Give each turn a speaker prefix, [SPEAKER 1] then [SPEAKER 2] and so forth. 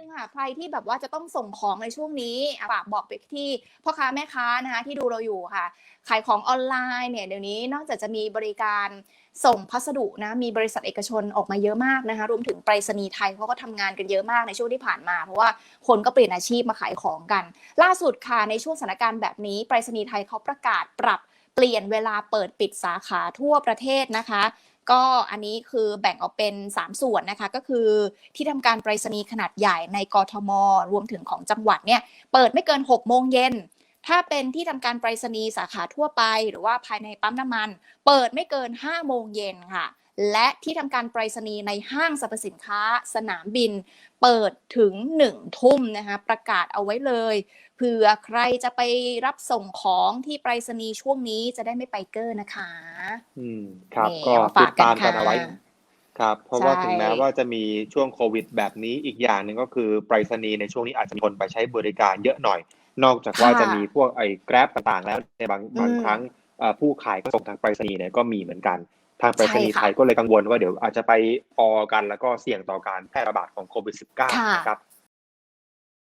[SPEAKER 1] นึงค่ะใครที่แบบว่าจะต้องส่งของในช่วงนี้ฝากบอกไปที่พ่อค้าแม่ค้านะคะที่ดูเราอยู่ค่ะ ขายของออนไลน์เนี่ยเดี๋ยวนี้นอกจากจะมีบริการส่งพัสดุนะมีบริษัทเอกชนออกมาเยอะมากนะคะรวมถึงไปรษณีย์ไทยเขาก็ทำงานกันเยอะมากในช่วงที่ผ่านมา เพราะว่าคนก็เปลี่ยนอาชีพมาขายของกัน ล่าสุดค่ะในช่วงสถานการณ์แบบนี้ไปรษณีย์ไทยเขาประกาศปรับเปลี่ยนเวลาเปิดปิดสาขาทั่วประเทศนะคะ ก็อันนี้คือแบ่งออกเป็น 3 ส่วนนะคะ ก็คือที่ทำการไปรษณีย์ขนาดใหญ่ในกรทม รวมถึงของจังหวัดเนี่ยเปิดไม่เกิน 6 โมงเย็น ถ้าเป็นที่ทำการไปรษณีย์สาขาทั่วไป หรือว่าภายในปั๊มน้ำมัน เปิดไม่เกิน 5 โมงเย็นค่ะ และที่ทำการไปรษณีย์ในห้างสรรพสินค้าสนามบิน เปิดถึง 1 ทุ่มนะคะประกาศเอาไว้เลยเผื่อใครจะไปรับส่งของที่ไปรษณีย์ช่วงนี้จะได้ไม่ไปเกอร์นะคะ
[SPEAKER 2] อืมครับ
[SPEAKER 1] นี่
[SPEAKER 2] ก็
[SPEAKER 1] เอามา
[SPEAKER 2] ติ
[SPEAKER 1] ฝา
[SPEAKER 2] ด
[SPEAKER 1] กกัน
[SPEAKER 2] ตามกัน
[SPEAKER 1] ค่ะ
[SPEAKER 2] เอาไว้ครับ เพราะว่า
[SPEAKER 1] ใช่
[SPEAKER 2] ถึงแม้ว่าจะมีช่วงโควิด แบบนี้อีกอย่างหนึ่งก็คือไปรษณีย์ในช่วงนี้อาจจะมีคนไปใช้บริการเยอะหน่อย นอกจากว่า
[SPEAKER 1] ค่ะ
[SPEAKER 2] จะมีพวกไอ้แกร็บต่างๆ แล้วในบางบาง
[SPEAKER 1] อืม
[SPEAKER 2] ครั้งเอ่อผู้ขายก็ส่งทางไปรษณีย์เนี่ยก็มีเหมือนกัน ทางไปรษณีย์
[SPEAKER 1] ใช่ค่ะ
[SPEAKER 2] ไทยก็เลยกังวลว่าเดี๋ยวอาจจะไปออกันแล้วก็เสี่ยงต่อการแพร่ระบาดของโควิด -19
[SPEAKER 1] ค่ะ
[SPEAKER 2] นะครับ